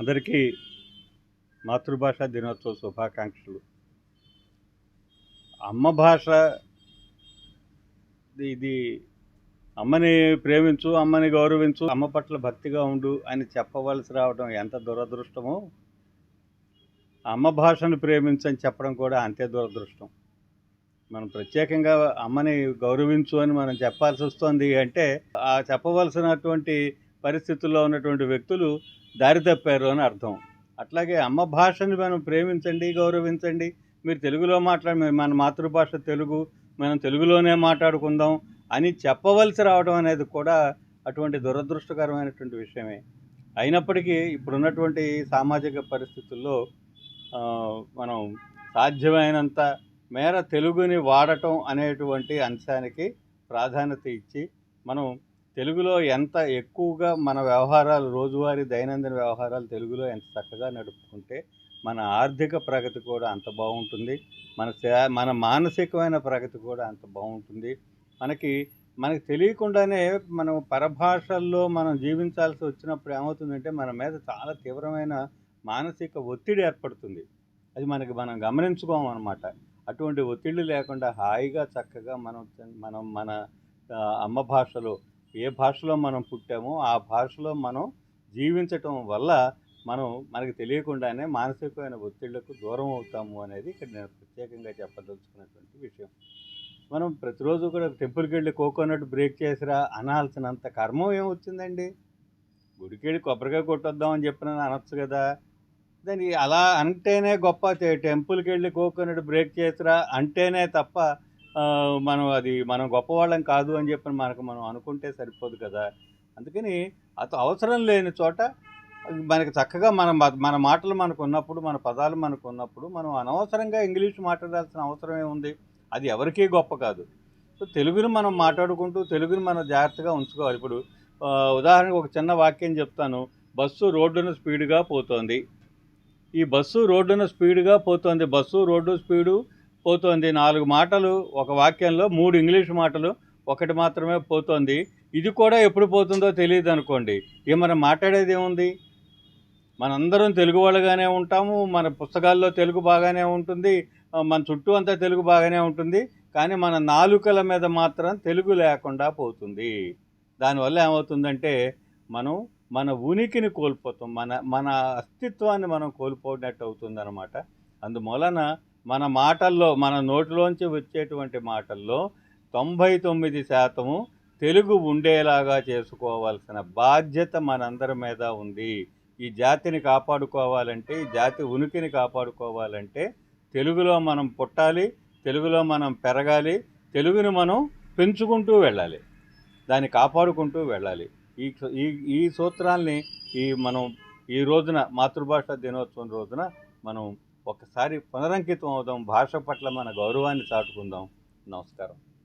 అందరికీ మాతృభాష దినోత్సవ శుభాకాంక్షలు. అమ్మ భాష ఇది- ఇది అమ్మని ప్రేమించు అమ్మని గౌరవించు అమ్మ పట్ల భక్తిగా ఉండు అని చెప్పవలసి రావడం ఎంత దురదృష్టమో అమ్మ భాషను ప్రేమించని చెప్పడం కూడా అంతే దురదృష్టం. మనం ప్రత్యేకంగా అమ్మని గౌరవించు అని మనం చెప్పాల్సి వస్తుంది అంటే ఆ చెప్పవలసినటువంటి పరిస్థితుల్లో ఉన్నటువంటి వ్యక్తులు దారి తప్పారు అని అర్థం. అట్లాగే అమ్మ భాషని మనం ప్రేమించండి గౌరవించండి. మీరు తెలుగులో మాట్లాడి మన మాతృభాష తెలుగు మనం తెలుగులోనే మాట్లాడుకుందాం అని చెప్పవలసి రావడం అనేది కూడా అటువంటి దురదృష్టకరమైనటువంటి విషయమే. అయినప్పటికీ ఇప్పుడున్నటువంటి సామాజిక పరిస్థితుల్లో మనం సాధ్యమైనంత మేర తెలుగుని వాడటం అనేటువంటి అంశానికి ప్రాధాన్యత ఇచ్చి మనం తెలుగులో ఎంత ఎక్కువగా మన వ్యవహారాలు రోజువారీ దైనందిన వ్యవహారాలు తెలుగులో ఎంత చక్కగా నడుపుకుంటే మన ఆర్థిక ప్రగతి కూడా అంత బాగుంటుంది. మన శా- మన మానసికమైన ప్రగతి కూడా అంత బాగుంటుంది. మనకి మనకి తెలియకుండానే మనం పరభాషల్లో మనం జీవించాల్సి వచ్చినప్పుడు ఏమవుతుందంటే మన మీద చాలా తీవ్రమైన మానసిక ఒత్తిడి ఏర్పడుతుంది. అది మనకి మనం గమనించుకోమన్నమాట అటువంటి ఒత్తిడి లేకుండా హాయిగా చక్కగా మనం మనం మన అమ్మ భాషలో ఏ భాషలో మనం పుట్టామో ఆ భాషలో మనం జీవించటం వల్ల మనం మనకి తెలియకుండానే మానసికమైన ఒత్తిళ్ళకు దూరం అవుతాము అనేది ఇక్కడ నేను ప్రత్యేకంగా చెప్పదలుచుకున్నటువంటి విషయం. మనం ప్రతిరోజు కూడా టెంపుల్కి వెళ్ళి కోకోనట్ బ్రేక్ చేసిరా అనాల్సినంత కర్మం ఏమొచ్చిందండి? గుడికి వెళ్ళి కొబ్బరికాయ కొట్టొద్దామని చెప్పిన అనొచ్చు కదా. దాన్ని అలా అంటేనే గొప్ప. టెంపుల్కి వెళ్ళి కోకోనట్ బ్రేక్ చేసిరా అంటేనే తప్ప మనం అది మనం గొప్పవాళ్ళం కాదు అని చెప్పి మనకు మనం అనుకుంటే సరిపోదు కదా. అందుకని అత అవసరం లేని చోట మనకి చక్కగా మన మన మాటలు మనకు ఉన్నప్పుడు మన పదాలు మనకు ఉన్నప్పుడు మనం అనవసరంగా ఇంగ్లీష్ మాట్లాడాల్సిన అవసరం ఏముంది అది ఎవరికీ గొప్ప కాదు. సో తెలుగుని మనం మాట్లాడుకుంటూ తెలుగుని మనం జాగ్రత్తగా ఉంచుకోవాలి. ఇప్పుడు ఉదాహరణకు ఒక చిన్న వాక్యం చెప్తాను. బస్సు రోడ్డున స్పీడ్గా పోతోంది. ఈ బస్సు రోడ్డున స్పీడ్గా పోతోంది. బస్సు రోడ్డు స్పీడు పోతోంది. నాలుగు మాటలు ఒక వాక్యంలో మూడు ఇంగ్లీష్ మాటలు ఒకటి మాత్రమే పోతోంది. ఇది కూడా ఎప్పుడు పోతుందో తెలియదు అనుకోండి. ఇక మనం మాట్లాడేది ఏముంది? మనందరం తెలుగు వాళ్ళగానే ఉంటాము మన పుస్తకాల్లో తెలుగు బాగానే ఉంటుంది మన చుట్టూ అంతా తెలుగు బాగానే ఉంటుంది కానీ మన నాలుకల మీద మాత్రం తెలుగు లేకుండా పోతుంది. దానివల్ల ఏమవుతుందంటే మనం మన ఉనికిని కోల్పోతాం. మన మన అస్తిత్వాన్ని మనం కోల్పోయినట్టు అవుతుంది అన్నమాట అందువలన మన మాటల్లో మన నోటిలోంచి వచ్చేటువంటి మాటల్లో తొంభై తొమ్మిది శాతము తెలుగు ఉండేలాగా చేసుకోవాల్సిన బాధ్యత మనందరి మీద ఉంది. ఈ జాతిని కాపాడుకోవాలంటే ఈ జాతి ఉనికిని కాపాడుకోవాలంటే తెలుగులో మనం పుట్టాలి తెలుగులో మనం పెరగాలి తెలుగుని మనం పెంచుకుంటూ వెళ్ళాలి దాన్ని కాపాడుకుంటూ వెళ్ళాలి. ఈ ఈ ఈ సూత్రాల్ని ఈ మనం ఈ రోజున మాతృభాష దినోత్సవం రోజున మనం ఒకసారి పునరంకితం అవుదాం. భాష పట్ల మన గౌరవాన్ని చాటుకుందాం. నమస్కారం.